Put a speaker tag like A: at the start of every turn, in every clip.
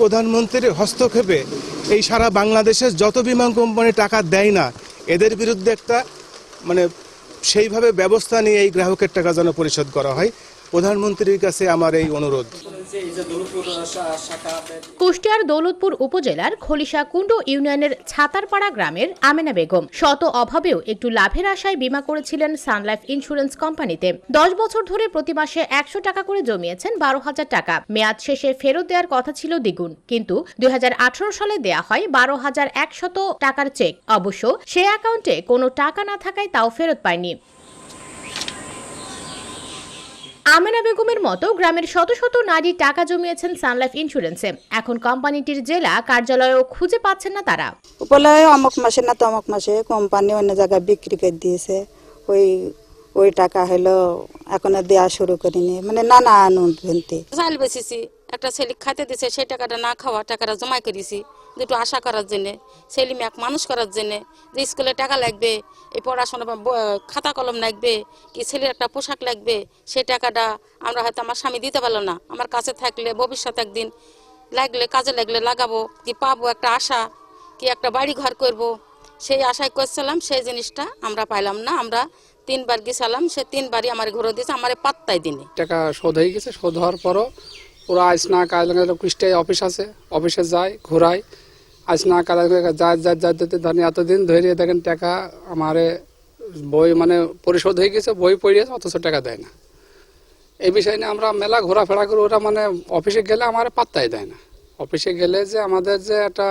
A: প্রধানমন্ত্রীর হস্তক্ষেপে এই সারা বাংলাদেশের যত বিমান কোম্পানি টাকা দেয় না, এদের বিরুদ্ধে একটা মানে সেইভাবে ব্যবস্থা নিয়ে এই গ্রাহকের টাকা যেন পরিশোধ করা হয়। প্রধানমন্ত্রীর কাছে আমার এই অনুরোধ।
B: কুষ্টিয়ার দৌলতপুর উপজেলার খলিশা কুণ্ড ইউনিয়নের ছাতারপাড়া গ্রামের আমেনা বেগম শত অভাবেও একটু লাভের আশায় বীমা করেছিলেন সানলাইফ ইন্স্যুরেন্স কোম্পানিতে। দশ বছর ধরে প্রতি মাসে একশো টাকা করে জমিয়েছেন বারো হাজার টাকা। মেয়াদ শেষে ফেরত দেওয়ার কথা ছিল দ্বিগুণ। কিন্তু দুই হাজার আঠারো সালে দেয়া হয় বারো হাজার একশত টাকার চেক। অবশ্য সে অ্যাকাউন্টে কোনো টাকা না থাকায় তাও ফেরত পায়নি। আমেনা বেগমের মতো গ্রামের শত শত নারী টাকা জমিয়েছেন সানলাইফ ইন্স্যুরেন্সে। এখন কোম্পানিটির জেলা কার্যালয়ও খুঁজে পাচ্ছেন না তারা।
C: উপলয় অমক মাসে না তমক মাসে কোম্পানি অন্য জায়গায় বিক্রি করে দিয়েছে। ওই ওই টাকা হলো এখন দেওয়া শুরু করিনি। মানে নানা অনুভূতি
D: চাল বেচেছি, একটা ছেলে খাইতে দিছে, সেই টাকাটা না খাওয়া, টাকাটা জমা করেছি, দুটো আশা করার জন্যে, ছেলে মেয়ে এক মানুষ করার জন্যে, যে স্কুলে টাকা লাগবে, এই পড়াশোনা খাতা কলম লাগবে, কি ছেলের একটা পোশাক লাগবে, সেই টাকাটা আমরা হয়তো আমার স্বামী দিতে পারল না। আমার কাছে থাকলে ভবিষ্যৎ একদিন লাগলে, কাজে লাগলে লাগাবো, কি পাবো একটা আশা, কি একটা বাড়ি ঘর করব, সেই আশায় করছিলাম, সেই জিনিসটা আমরা পাইলাম না। আমরা তিনবার গেছিলাম, সে তিনবারই আমার ঘুরে দিয়েছে, আমার পাত্তাই দিনে
E: টাকা শোধ হয়ে গেছে, শোধ হওয়ার পরও ওরা আজ না কাজ কুষ্টিয়ায় অফিস আছে, অফিসে যায়, ঘোরায়। আজ না কাজ যায় যায় যায় যেতে ধরেন এতদিন ধরে দেখেন টাকা আমারে বই মানে পরিশোধ হয়ে গেছে, বই পড়িয়েছে অথচ টাকা দেয় না। এই বিষয় নিয়ে আমরা মেলা ঘোরাফেরা করি, ওরা মানে অফিসে গেলে আমার পাত্তাই দেয় না। অফিসে গেলে যে আমাদের যে একটা,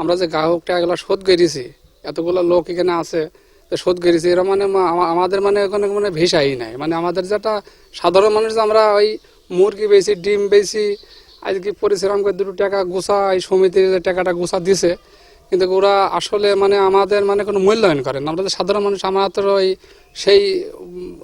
E: আমরা যে গ্রাহক টাকাগুলো শোধ করেছি এতগুলো লোক এখানে আছে তো শোধ করেছি। এরা মানে আমাদের মানে ওখানে মানে ভিসাই নাই। মানে আমাদের যেটা সাধারণ মানুষ আমরা ওই মুরগি বেশি ডিম বেশি আজকে পরিশ্রম করে দুটো টাকা গোসা এই সমিতির যে টাকাটা গোসা দিছে কিন্তু ওরা আসলে মানে আমাদের মানে কোনো মূল্যায়ন করেন। আমরা তো সাধারণ মানুষ আমরা তো ওই সেই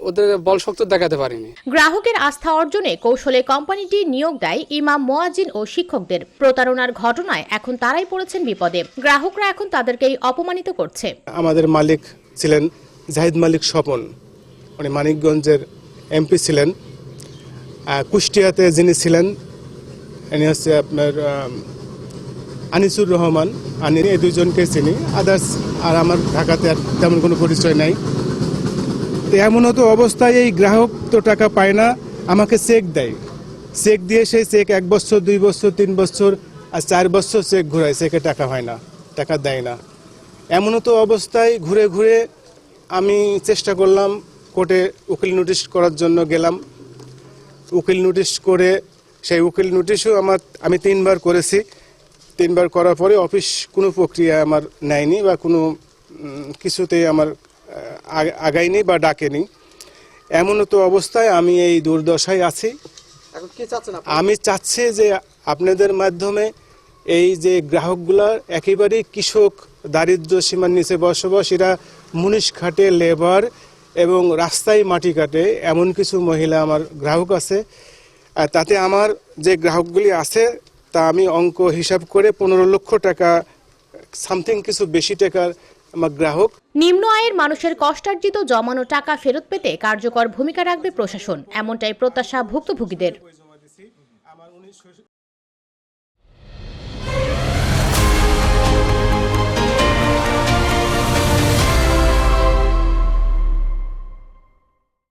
E: ওদের বল শক্তি দেখাতে পারিনি।
B: গ্রাহকের আস্থা অর্জনে কৌশলে কোম্পানিটি নিয়োগ দেয় ইমাম মোয়াজিন ও শিক্ষকদের। প্রতারণার ঘটনায় এখন তারাই পড়েছেন বিপদে। গ্রাহকরা এখন তাদেরকেই অপমানিত করছে।
A: আমাদের মালিক ছিলেন জাহিদ মালিক স্বপন। উনি মানিকগঞ্জের এমপি ছিলেন। কুষ্টিয়াতে যিনি ছিলেন, ইনি হচ্ছে আপনার আনিসুর রহমান। আনি, এই দুজনকে চিনি। আদার্স আর আমার ঢাকাতে আর তেমন কোনো পরিচয় নাই। তো এমন হতো অবস্থায় এই গ্রাহক তো টাকা পায় না, আমাকে চেক দেয়। চেক দিয়ে সেই চেক এক বছর, দুই বছর, তিন বছর আর চার বছর চেক ঘুরায়, চেকে টাকা হয় না, টাকা দেয় না। এমনও তো অবস্থায় ঘুরে ঘুরে আমি চেষ্টা করলাম কোর্টে উকিল নোটিশ করার জন্য গেলাম। উকিল নোটিশ করে সেই উকিল নোটিশও আমার আমি তিনবার করেছি। তিনবার করার পরে অফিস কোনো প্রক্রিয়া আমার নেয়নি বা কোনো কিছুতেই আমার আহ, আগ- আগায়নি বা ডাকেনি। এমনও তো অবস্থায় আমি এই দুর্দশায় আছি। আমি চাচ্ছি যে আপনাদের মাধ্যমে এই যে গ্রাহকগুলার একেবারেই কৃষক দারিদ্র সীমার নিচে বসবাস, এরা মুনিশ খাটে, লেবার এবং রাস্তায় মাটি কাটে, এমন কিছু মহিলা আমার গ্রাহক আছে। আর তাতে আমার যে গ্রাহকগুলি আছে, তা আমি অঙ্ক হিসাব করে পনেরো লক্ষ টাকা, সামথিং কিছু বেশি টাকার গ্রাহক।
B: নিম্ন আয়ের মানুষের কষ্টার্জিত জমানো টাকা ফেরত পেতে কার্যকর ভূমিকা রাখবে প্রশাসন, এমনটাই প্রত্যাশা ভুক্তভোগীদের